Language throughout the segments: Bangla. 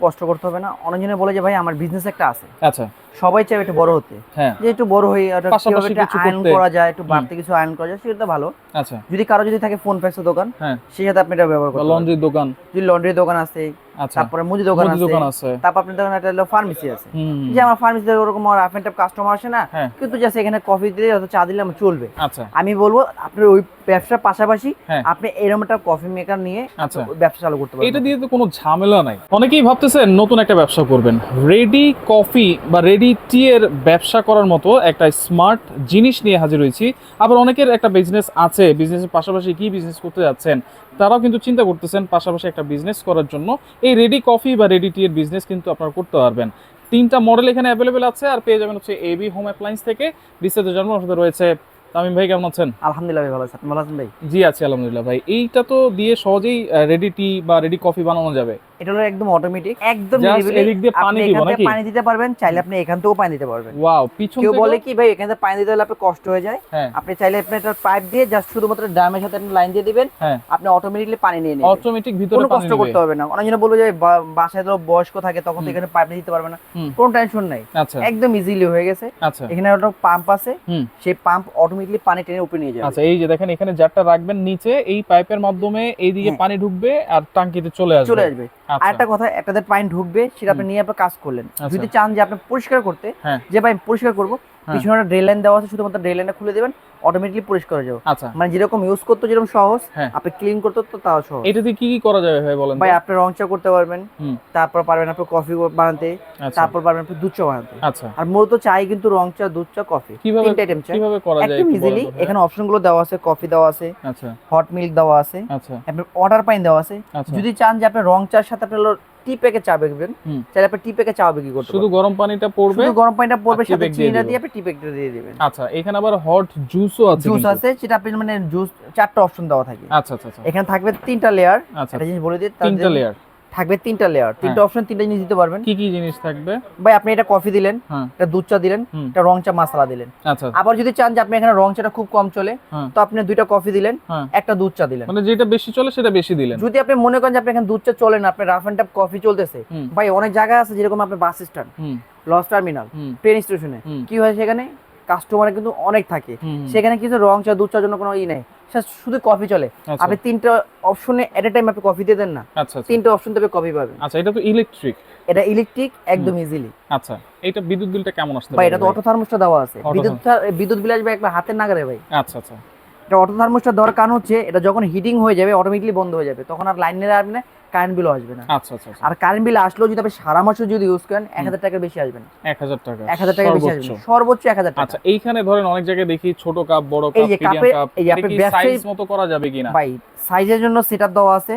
কষ্ট করতে হবে না। অনেকজনে বলে যে ভাই আমার বিজনেস একটা আছে। আচ্ছা। সবাই চাই একটু বড় হতে। হ্যাঁ। যে একটু বড় হয়ে আয়ন করা যায় একটু। বাড়তি কিছু আয়ন করা যায় সেটা ভালো। আচ্ছা। যদি কারও যদি থাকে ফোন ফ্যাক্সের দোকান হ্যাঁ। সেই সাথে আপনি এটা ব্যবহার করতে পারেন। লন্ড্রির দোকান। যদি লন্ড্রি দোকান আছে আচ্ছা। তারপরে মুদি দোকান মুদি আছে দোকান আছে। তারপর আপনার দোকানে একটা ফার্মেসি আছে। যে আমার ফার্মেসিতে ওরকম আমার টাইপ কাস্টমার আসে না হ্যাঁ। কিন্তু জাস্ট এখানে কফি দিলে অথবা চা দিলে চলবে। আচ্ছা। আমি বলব আপনার ওই ব্যবসার পাশাপাশি। আপনি এরকম একটা কফি মেকার নিয়ে আচ্ছা। ব্যবসা চালু করতে এটা দিয়ে তো কোনো ঝামেলা নাই। অনেকেই ভাবতেছেন নতুন একটা ব্যবসা করবেন। রেডি কফি বা রেডি টি এর ব্যবসা করার মতো একটা স্মার্ট জিনিস নিয়ে হাজির হয়েছি। আবার অনেকের একটা বিজনেস আছে বিজনেসের পাশাপাশি কি বিজনেস করতে যাচ্ছেন, তারাও কিন্তু চিন্তা করতেছেন পাশাপাশি একটা বিজনেস করার জন্য। এই রেডি কফি বা রেডি টি এর বিজনেস কিন্তু আপনারা করতে পারবেন। তিনটা মডেল এখানে অ্যাভেলেবেল আছে, আর পেয়ে যাবেন হচ্ছে এবি হোম অ্যাপ্লায়েন্স থেকে। বিস্তারিত জন্ম রয়েছে তামিম ভাই কেমন আছেন? আলহামদুলিল্লাহ ভাই ভালো আছেন ভালো আছেন ভাই? জি আছি আলহামদুলিল্লাহ ভাই। এইটা তো দিয়ে সহজেই রেডি টি বা রেডি কফি বানানো যাবে। এটা হলো একদম অটোমেটিক একদম এদিক দিয়ে পানি দিব নাকি? পানি দিতে পারবেন চাইলে আপনি এখান থেকেও পানি দিতে পারবেন। ওয়াও পিছন কেউ বলে কি ভাই এখান থেকে পানি দিতে হলে আপনার কষ্ট হয়ে যায়। হ্যাঁ। আপনি চাইলে আপনি একটা পাইপ দিয়ে জাস্ট শুধুমাত্র ড্রামের সাথে আপনি লাইন দিয়ে দিবেন। হ্যাঁ। আপনি অটোমেটিকলি পানি নিয়ে নেবেন। অটোমেটিক ভিতরে পানি কষ্ট করতে হবে না। অনেকজন যে বাসায় তো বয়স্ক থাকে তখন তো এখানে পাইপ দিতে পারবে না। কোনো টেনশন নাই। আচ্ছা। একদম ইজিলি হয়ে গেছে। আচ্ছা। এখানে একটা পাম্প আছে। সেই পাম্প অটোমেটিকলি পানি টেনে উপরে নিয়ে যাবে। আচ্ছা এই যে দেখেন এখানে জারটা রাখবেন নিচে এই পাইপের মাধ্যমে এইদিকে দিকে পানি ঢুকবে আর টাঙ্কিতে চলে আসবে। চলে আসবে। আর একটা কথা একটাতে পানি ঢুকবে সেটা আপনি নিয়ে আপনার কাজ করলেন। আচ্ছা। যদি চান যে আপনি পরিষ্কার করতে হ্যাঁ। যে ভাই পরিষ্কার করব হ্যাঁ। পিছনে একটা লাইন দেওয়া আছে শুধুমাত্র লাইনটা খুলে দেবেন অটোমেটিকলি পরিষ্কার হয়ে যাবে। আচ্ছা। মানে যেরকম ইউজ করতে যেরকম সহজ হ্যাঁ। আপনি ক্লিন করতে তো তাও সহজ। এটা দিয়ে কি কি করা যাবে ভাই বলেন ভাই আপনি রং চা করতে পারবেন তারপর পারবেন আপনি কফি বানাতে আচ্ছা। তারপর পারবেন আপনি দুধ চা বানাতে। আচ্ছা। আর মূলত চাই কিন্তু রং চা দুধ চা কফি কীভাবে আইটেম কীভাবে করা যায় একদম ইজিলি এখানে অপশনগুলো দেওয়া আছে কফি দেওয়া আছে আচ্ছা। হট মিল্ক দেওয়া আছে আচ্ছা। আপনার অর্ডার পাইন দেওয়া আছে। আচ্ছা। যদি চান যে আপনি রং চার সাথে আপনি টি প্যাকে চা বিকবেন হুম। চাইলে আপনি টি প্যাকে চা বিক্রি করতে শুধু গরম পানিটা পড়বে শুধু গরম পানিটা পড়বে সাথে চিনিটা দিয়ে আপনি টি প্যাকটা দিয়ে দিবেন। আচ্ছা এখানে আবার হট জুসও আছে জুস আছে সেটা আপনি মানে জুস চারটা অপশন দেওয়া থাকে। আচ্ছা আচ্ছা আচ্ছা। এখানে থাকবে তিনটা লেয়ার আচ্ছা একটা জিনিস বলে দিই তিনটা লেয়ার থাকবে তিনটা লেয়ার তিনটা অপশন তিনটা জিনিস দিতে পারবেন। কি কি জিনিস থাকবে? ভাই আপনি এটা কফি দিলেন হ্যাঁ। এটা দুধ চা দিলেন এটা রং চা মশলা দিলেন। আচ্ছা আবার যদি চান যে আপনি এখানে রং চাটা খুব কম চলে হ্যাঁ। তো আপনি দুইটা কফি দিলেন হ্যাঁ। একটা দুধ চা দিলেন। মানে যেটা বেশি চলে সেটা বেশি দিলেন। যদি আপনি মনে করেন যে আপনি এখানে দুধ চা চলে না আপনি রাফ অ্যান্ড টাপ কফি চলতেছে ভাই অনেক জায়গা আছে যেরকম আপনার বাস স্ট্যান্ড লস টার্মিনাল ট্রেন স্টেশনে। কি হয় সেখানে? কাস্টমার কিন্তু অনেক থাকে। সেখানে কিছু রং চা দুধ চার জন্য কোনো ই নেই। শুধু কফি চলে। আচ্ছা। আপনি তিনটা অপশনে এট এ টাইম আপনি কফি দিয়ে দেন না। আচ্ছা আচ্ছা। তিনটা অপশন থেকে কফি পাবেন। আচ্ছা এটা তো ইলেকট্রিক এটা ইলেকট্রিক একদম ইজিলি আচ্ছা এটা বিদ্যুৎ বিলটা কেমন আসতে ভাই এটা তো অটো থার্মোস্টার দেওয়া আছে। বিদ্যুৎ বিদ্যুৎ বিল আসবে একবার হাতের নাগারে ভাই। আচ্ছা আচ্ছা। এটা অটো থার্মোস্টার দেওয়ার কারণ হচ্ছে এটা যখন হিটিং হয়ে যাবে অটোমেটিকলি বন্ধ হয়ে যাবে। তখন আর লাইন লাইনের আসবে না। কারেন্ট বিল আসবে না। আচ্ছা আচ্ছা আচ্ছা। আর কারেন্ট বিল আসলেও যদি আপনি সারা মাসও যদি ইউজ করেন এক হাজার টাকার বেশি আসবে না। এক হাজার টাকা। এক হাজার টাকার বেশি। আসবে। সর্বোচ্চ। এক হাজার টাকা। আচ্ছা এইখানে ধরেন অনেক জায়গায় দেখি ছোট কাপ বড় এই কাপ যে মিডিয়াম কাপে- এই যে আপনি সাইজ মতো করা যাবে কিনা? ভাই সাইজের জন্য সেটআপ দেওয়া আছে।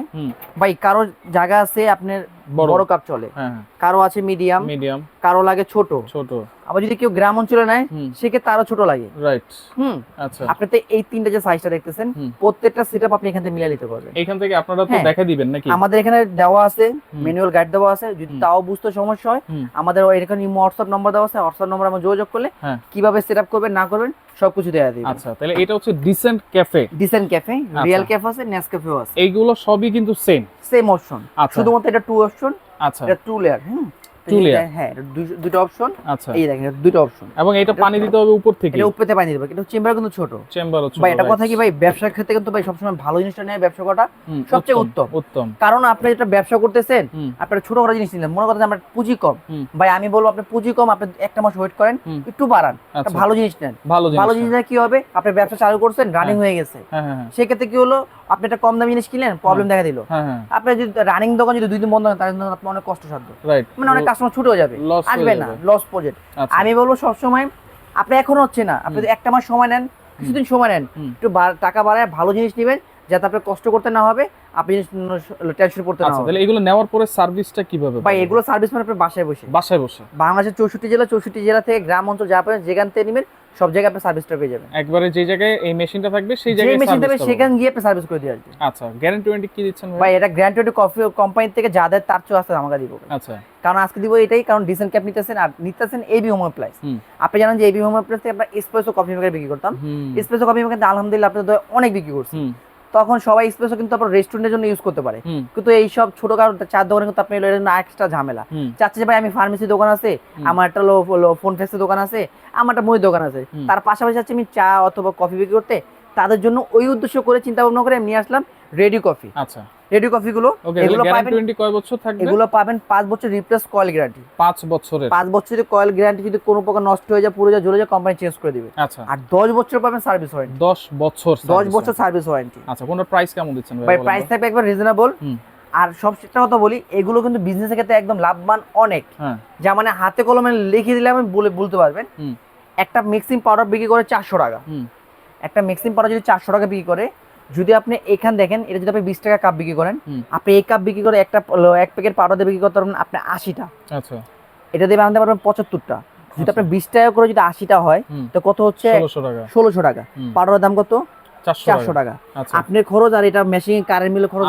ভাই কারও জায়গা আছে আপনার বড়। কাপ চলে। হ্যাঁ হ্যাঁ। কারও আছে মিডিয়াম মিডিয়াম কারও লাগে ছোট। ছোট। আবার যদি কেউ গ্রাম অঞ্চলে নেয় সেক্ষেত্রে তারও ছোট লাগে। Right hmm. আচ্ছা। আপনি তো এই তিনটা যে সাইজটা দেখতেছেন। প্রত্যেকটা সেটআপ আপনি এখান থেকে মিলিয়ে নিতে পারবেন। এখান থেকে আপনারা তো হ্যাঁ। দেখা দিবেন নাকি? আমাদের এখানে দেওয়া আছে ম্যানুয়াল গাইড দেওয়া আছে। যদি তাও বুঝতে সমস্যা হয় আমাদের এখানে হোয়াটসঅ্যাপ নম্বর দেওয়া আছে। হোয়াটসঅ্যাপ নম্বর আমরা যোগাযোগ করলে। কীভাবে সেটআপ করবেন না করবেন সবকিছু দেওয়া দিবে। আচ্ছা তাহলে এটা হচ্ছে Decent Cafe Decent Cafe. Real Cafe আছে নেস ক্যাফেও আছে। এইগুলো সবই কিন্তু সেম সেম অপশন শুধুমাত্র এটা টু অপশন আচ্ছা। এটা টু লেয়ার layer? হ্যাঁ দুটো অপশন আচ্ছা। এই দেখেন দুটো অপশন এবং এটা পানি দিতে হবে উপর থেকে? এটা উপরেতে পানি দেবে কিন্তু চেম্বার কিন্তু ছোট। চেম্বার হচ্ছে ভাই এটা কথা কি ভাই ব্যবসার ক্ষেত্রে কিন্তু ভাই সবসময় ভালো জিনিসটা নেয় ব্যবসা করাটা সবচেয়ে উত্তম। উত্তম। কারণ আপনি যেটা ব্যবসা করতেছেন আপনার ছোট বড় জিনিস নিলেন মনে করেন আমার পুঁজি কম। ভাই আমি বলব আপনি পুঁজি কম আপনি একটা মাস ওয়েট করেন একটু বাড়ান আচ্ছা। ভালো জিনিস নেন। ভালো জিনিস ভালো জিনিস কি হবে আপনি ব্যবসা চালু করছেন রানিং হয়ে গেছে। হ্যাঁ হ্যাঁ হ্যাঁ। সেক্ষেত্রে কি হলো আপনি একটা কম দামি জিনিস কিনলেন প্রবলেম দেখা দিল। হ্যাঁ হ্যাঁ। আপনি যদি রানিং দোকান যদি দুই দিন বন্ধ হয় তাহলে আপনার অনেক কষ্টসাধ্য। মানে অনেক কাস্টমার ছুটেও যাবে আসবে না লস প্রজেক্ট আচ্ছা। আমি বলব সবসময় আপনি এখন হচ্ছে না আপনি একটা মাস সময় নেন কিছুদিন সময় নেন একটু টাকা বাড়ায় ভালো জিনিস নেবেন যাতে আপনার কষ্ট করতে না হবে আপনি টেনশন করতে না আচ্ছা তাহলে এগুলো নেওয়ার পরে সার্ভিসটা কীভাবে ভাই এগুলো সার্ভিস মানে আপনার বাসায় বসে। বাসায় বসে। বাংলাদেশের চৌষট্টি জেলা চৌষট্টি জেলা থেকে গ্রাম অঞ্চল যা পাবেন যেখান থেকে নেবেন সব জায়গায় আপনি সার্ভিসটা পেয়ে যাবেন। একবারে যে জায়গায় এই মেশিনটা থাকবে সেই জায়গায় মেশিন থাকবে সেখানে গিয়ে আপনি সার্ভিস করে দিয়ে আসবেন। আচ্ছা গ্যারান্টি ওয়ারেন্টি কি দিচ্ছেন ভাই? এটা গ্র্যান্ড টোয়েন্টি কফি কোম্পানি থেকে যাদের তার চেয়ে আসতে আমাকে দিব আচ্ছা। কারণ আজকে দিব এটাই কারণ ডিসেন্ট ক্যাপ নিতেছেন আর নিতেছেন এবি হোম হুম। আপনি জানেন যে এবি হোম প্লাস থেকে আমরা এসপ্রেসো কফি মেকার বিক্রি করতাম। এসপ্রেসো কফি মেকার আলহামদুলিল্লাহ আপনাদের অনেক বিক্রি করছি। তখন সবাই স্পেসও কিন্তু আপনার রেস্টুরেন্টের জন্য ইউজ করতে পারে। কিন্তু এই সব ছোট কারণ চার দোকানে কিন্তু আপনি না এক্সট্রা ঝামেলা। চাচ্ছে যে ভাই আমি ফার্মেসি দোকান আছে আমার একটা ফোন ফেসের দোকান আছে আমার একটা মই দোকান আছে। তার পাশাপাশি চাচ্ছে আমি চা অথবা কফি বিক্রি করতে। তাদের জন্য ওই উদ্দেশ্য করে চিন্তা ভাবনা করে আমি নিয়ে আসলাম রেডি কফি আচ্ছা। রেডি কফিগুলো। এগুলো পাবেন কয় বছর থাকবে? এগুলো পাবেন পাঁচ বছর রিপ্লেস কয়েল গ্যারান্টি পাঁচ বছরের। পাঁচ বছরের কয়েল গ্যারান্টি যদি কোনো প্রকার নষ্ট হয়ে যায় পুরো যায় জ্বলে যায় কোম্পানি চেঞ্জ করে দিবে। আচ্ছা। আর দশ বছর পাবেন সার্ভিস ওয়ারেন্টি দশ বছর দশ service বছর সার্ভিস ওয়ারেন্টি আচ্ছা কোনটা প্রাইস কেমন দিচ্ছেন ভাই প্রাইস থাকবে একবার রিজনেবল আর সব সেটা কথা বলি এগুলো কিন্তু বিজনেসের ক্ষেত্রে একদম লাভবান অনেক। হ্যাঁ। যা মানে হাতে কলমে লিখে দিলে আমি বলে বলতে পারবেন। একটা মিক্সিং পাউডার বিক্রি করে চারশো টাকা। একটা মিক্সিং পাউডার যদি চারশো টাকা বিক্রি করে যদি আপনি এখান দেখেন এটা যদি আপনি বিশ টাকা কাপ বিক্রি করেন আপনি এই কাপ বিক্রি করে একটা এক প্যাকেট পাউডার দিয়ে বিক্রি করতে পারবেন আপনি আশিটা। আচ্ছা। এটা দিয়ে বানাতে পারবেন পঁচাত্তরটা। যদি আপনি বিশ টাকা করে যদি আশিটা হয় তো কত হচ্ছে? ষোলোশো টাকা। পাউডারের দাম কত? চারশো টাকা। আচ্ছা। আপনার খরচ আর এটা মেশিন কারেন্ট মিলে খরচ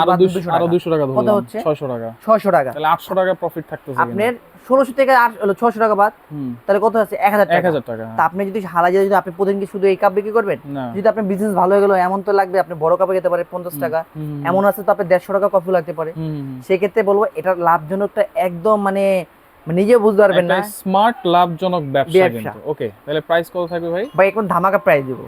আরও দুশো টাকা। কত হচ্ছে? ছয়শো টাকা। ছয়শো টাকা। আটশো টাকা প্রফিট থাকতেছে আপনার ষোলোশো থেকে আট ছশো টাকা বাদ তাহলে কত আছে? এক হাজার এক টাকা হাজার টাকা তা আপনি যদি হালা যায় যদি আপনি প্রতিদিন কি শুধু এই কাপ বিক্রি করবেন যদি আপনার বিজনেস ভালো হয়ে গেল এমন তো লাগবে আপনি বড় কাপে খেতে পারে পঞ্চাশ টাকা। এমন আছে তো আপনার দেড়শো টাকা কফি লাগতে পারে। সেক্ষেত্রে বলব এটার লাভজনকটা একদম মানে মানে নিজে বুঝতে পারবেন না। স্মার্ট লাভজনক ব্যবসা। ওকে তাহলে প্রাইস কত থাকবে ভাই? বা এখন ধামাকা প্রাইস দিব।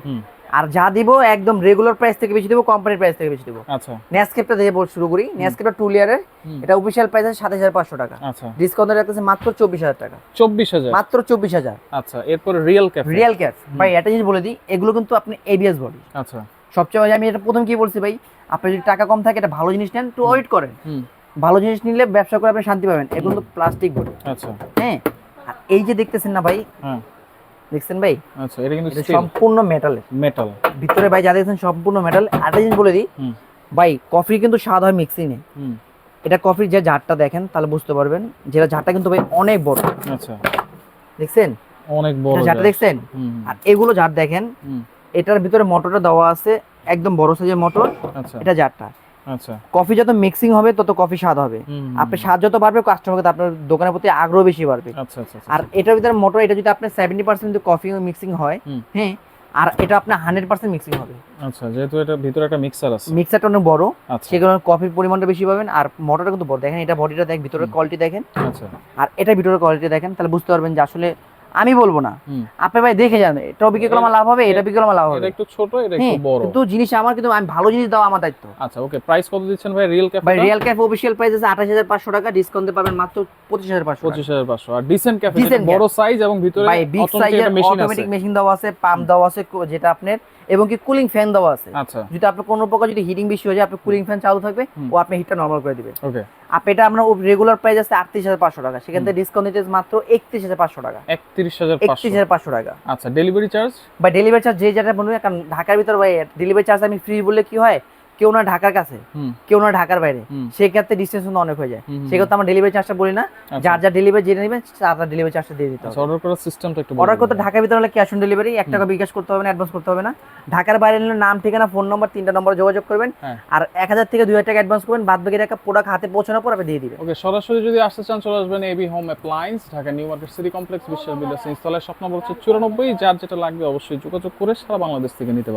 আর যা দিব একদম রেগুলার প্রাইস থেকে বেশি দিব কোম্পানির প্রাইস থেকে বেশি দিব। আচ্ছা। নেসকেপটা দিয়ে বল শুরু করি। নেসকেপটা টু লিয়ারের এটা অফিসিয়াল প্রাইস আছে সাতাশ হাজার পাঁচশো টাকা। আচ্ছা। ডিসকাউন্ট রাখতেছে মাত্র চব্বিশ হাজার টাকা। চব্বিশ হাজার? মাত্র চব্বিশ হাজার। আচ্ছা এরপর রিয়েল ক্যাফে রিয়েল ক্যাশ ভাই একটা জিনিস বলে দিই এগুলো কিন্তু আপনি এবিএস বডি আচ্ছা। সবচেয়ে আমি এটা প্রথম কি বলছি ভাই আপনি যদি টাকা কম থাকে এটা ভালো জিনিস নেন একটু ওয়েট করেন। ভালো জিনিস নিলে ব্যবসা করে আপনি শান্তি পাবেন। এগুলো প্লাস্টিক বডি আচ্ছা। হ্যাঁ? আর এই যে দেখতেছেন না ভাই হ্যাঁ। দেখছেন ভাই? আচ্ছা এটা কিন্তু সম্পূর্ণ মেটালের মেটাল ভিতরে ভাই যা দেখছেন সম্পূর্ণ মেটাল আরেকটা জিনিস বলে দিই ভাই কফি কিন্তু স্বাদ হয় মিক্সিংয়ে হুম। এটা কফির যে ঝাড়টা দেখেন তাহলে বুঝতে পারবেন যেটা ঝাড়টা কিন্তু ভাই অনেক বড়। আচ্ছা। দেখছেন? অনেক বড় জারটা দেখছেন? আর এগুলো জার দেখেন এটার ভিতরে মোটরটা দেওয়া আছে একদম বড় সাইজের মোটর আচ্ছা। এটা জারটা। আচ্ছা। কফি যত মিক্সিং হবে তত কফি স্বাদ হবে। আপনি স্বাদ যত বাড়বে কাস্টমারকে আপনার দোকানের প্রতি আগ্রহ বেশি বাড়বে। আচ্ছা আচ্ছা আচ্ছা। আর এটার ভিতরে মোটর এটা যদি আপনার সেভেন্টি পার্সেন্ট কফি মিক্সিং হয় হ্যাঁ আর এটা আপনার হান্ড্রেড পার্সেন্ট মিক্সিং হবে। আচ্ছা যেহেতু এটা ভিতরে একটা মিক্সার আছে। মিক্সারটা অনেক বড় কফির পরিমাণটা বেশি পাবেন আর মোটরটা কিন্তু বড়। দেখেন এটা বডিটা দেখেন ভিতরের কোয়ালিটি দেখেন। আচ্ছা। আর এটা ভিতরের কোয়ালিটি দেখেন তাহলে বুঝতে পারবেন যে আসলে আমি বলব না। আপনি ভাই দেখে যান এটা বিক্রি করলে আমার লাভ হবে এটা বিক্রি করলে আমার লাভ এটা হবে। একটু ছোট এটা হ্যাঁ একটু বড়। কিন্তু জিনিস আমার কিন্তু আমি ভালো জিনিস দেওয়া আমার দায়িত্ব। আচ্ছা ওকে প্রাইস কত দিচ্ছেন ভাই? রিয়েল ক্যাফে ভাই রিয়েল ক্যাফে অফিসিয়াল প্রাইস আছে আঠাশ হাজার পাঁচশো টাকা ডিসকাউন্টে পাবেন মাত্র পঁচিশ হাজার পাঁচশো পঁচিশ হাজার পাঁচশো। আর ডিসেন্ট ক্যাফে বড় সাইজ এবং ভিতরে ভাই বিগ সাইজের অটোমেটিক মেশিন দেওয়া আছে পাম্প দেওয়া আছে যেটা আপনার এবং কি কুলিং ফ্যান দেওয়া আছে। আচ্ছা। যদি আপনার কোনো প্রকার যদি হিটিং বেশি হয়ে যায় আপনার কুলিং ফ্যান চালু থাকবে ও আপনি হিটটা নর্মাল করে দিবে। ওকে। আপনি এটা আমরা রেগুলার প্রাইস আছে আটত্রিশ হাজার পাঁচশো টাকা সেখান থেকে ডিসকাউন্ট দিতে মাত্র একত্রিশ হাজার পাঁচশো টাকা। একত্রিশ হাজার একত্রিশ পাঁচশো হাজার পাঁচশো টাকা। আচ্ছা ডেলিভারি চার্জ বা ডেলিভারি চার্জ যে জায়গায় বলবেন কারণ ঢাকার ভিতরে ভাই ডেলিভারি চার্জ আমি ফ্রি বলে কি হয়? কেউ না ঢাকার কাছে কেউ না ঢাকার বাইরে সেক্ষেত্রে ডিস্টেন্স কিন্তু অনেক হয়ে যায়। সেক্ষেত্রে আমরা ডেলিভারি চার্জটা বলি না আচ্ছা। যার যার ডেলিভারি যেটা নেবেন তার ডেলিভারি চার্জটা দিয়ে দিতে আচ্ছা হবে। অর্ডার করার সিস্টেমটা একটু অর্ডার করতে। ঢাকার ভিতরে হলে ক্যাশ অন ডেলিভারি এক টাকা বিকাশ করতে হবে না অ্যাডভান্স করতে হবে না। ঢাকার বাইরে নিলে নাম ঠিকানা ফোন নম্বর তিনটা নম্বরে যোগাযোগ করবেন। হ্যাঁ। আর এক হাজার থেকে দুই হাজার টাকা অ্যাডভান্স করবেন বাদ বাকি টাকা প্রোডাক্ট হাতে পৌঁছানোর পর আপনি দিয়ে দিবেন। ওকে সরাসরি যদি আসতে চান চলে আসবেন AB home appliance Dhaka new market city complex বিশ্বের বিল্ডার্স ইনস্টলের স্বপ্ন নম্বর হচ্ছে চুরানব্বই। যার যেটা লাগবে অবশ্যই যোগাযোগ করে সারা বাংলাদেশ থেকে নিতে পারবেন।